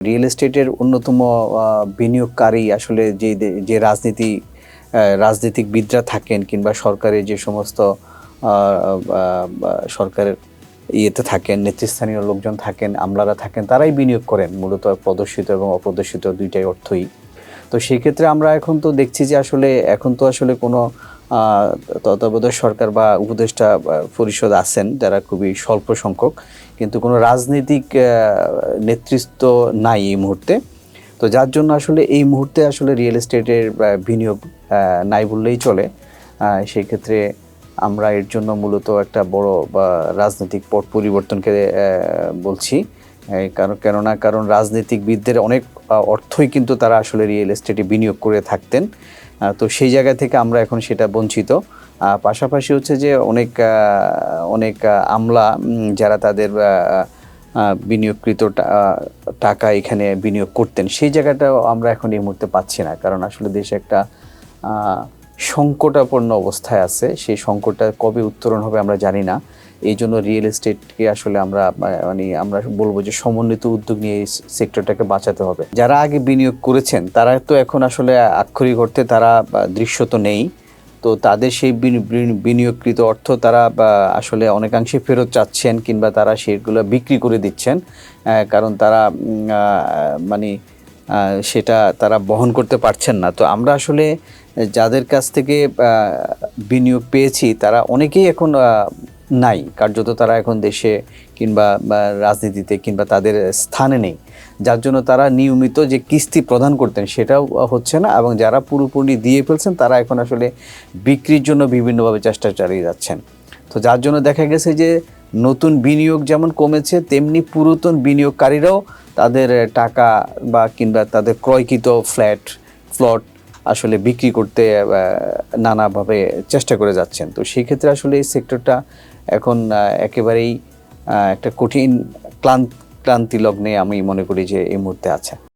Real এস্টেটের অন্যতম বিনিয়োগকারী আসলে যে যে রাজনীতি আহ, রাজনীতিকবিদরা থাকেন কিংবা সরকারের যে সমস্ত সরকারের ইয়েতে থাকেন নেতৃস্থানীয় লোকজন থাকেন আমলারা থাকেন তারাই বিনিয়োগ করেন মূলত প্রদর্শিত এবং অপ্রদর্শিত দুইটাই অর্থই। তো সেই ক্ষেত্রে আমরা এখন তো দেখছি যে আসলে এখন তো আসলে কোনো তত্ত্বাবধায়ক সরকার বা উপদেষ্টা পরিষদ আছেন যারা খুবই স্বল্প সংখ্যক। কিন্তু কোনো রাজনৈতিক নেতৃত্ব নাই এই মুহূর্তে। তো যার জন্য আসলে এই মুহূর্তে আসলে রিয়েল এস্টেটের বিনিয়োগ নাই বললেই চলে। সেই ক্ষেত্রে আমরা এর জন্য মূলত একটা বড়, বা রাজনৈতিক পট পরিবর্তনকে বলছি। কারণ, কেননা, কারণ রাজনীতিকবিদদের অনেক অর্থই কিন্তু তারা আসলে রিয়েল এস্টেটে বিনিয়োগ করে থাকতেন। তো সেই জায়গা থেকে আমরা এখন সেটা বঞ্চিত। পাশাপাশি হচ্ছে যে অনেক অনেক আমলা যারা তাদের বিনিয়োগকৃত টাকা এখানে বিনিয়োগ করতেন, সেই জায়গাটাও আমরা এখন এই মুহূর্তে পাচ্ছি না। কারণ আসলে দেশে একটা সংকটাপন্ন অবস্থায় আছে। সেই সংকটটা কবে উত্তরণ হবে আমরা জানি না। এই জন্য রিয়েল এস্টেটকে আসলে আমরা মানে আমরা বলব যে সমন্বিত উদ্যোগ নিয়ে এই সেক্টরটাকে বাঁচাতে হবে। যারা আগে বিনিয়োগ করেছেন, তারা তো এখন আসলে আক্ষরিক অর্থে তারা দৃশ্যত নেই। তো তাদের সেই বিনি- বিনি- বিনিয়োগকৃত অর্থ তারা আসলে অনেকাংশে ফেরত চাচ্ছেন কিংবা তারা সেগুলো বিক্রি করে দিচ্ছেন কারণ তারা মানে সেটা তারা বহন করতে পারছেন না। তো আমরা আসলে যাদের কাছ থেকে বিনিয়োগ পেয়েছি, তারা অনেকেই এখন নাই। কার্যত তারা এখন দেশে কিংবা রাজনীতিতে কিংবা তাদের স্থানে নেই। যার জন্য তারা নিয়মিত যে কিস্তি প্রদান করতেন সেটাও হচ্ছে না এবং যারা পুরোপুরি দিয়ে ফেলছেন তারা এখন আসলে বিক্রির জন্য বিভিন্নভাবে চেষ্টা চালিয়ে যাচ্ছেন। তো যার জন্য দেখা গেছে যে নতুন বিনিয়োগ যেমন কমেছে, তেমনি পুরাতন বিনিয়োগকারীরাও তাদের টাকা বা কিংবা তাদের ক্রয়কৃত ফ্ল্যাট, প্লট আসলে বিক্রি করতে নানাভাবে চেষ্টা করে যাচ্ছেন। তো সেই ক্ষেত্রে আসলে এই সেক্টরটা এখন একেবারেই একটা কঠিন ক্লান্ত ক্লান্তি লগ্নে আমি মনে করি যে এই মুহূর্তে আছে।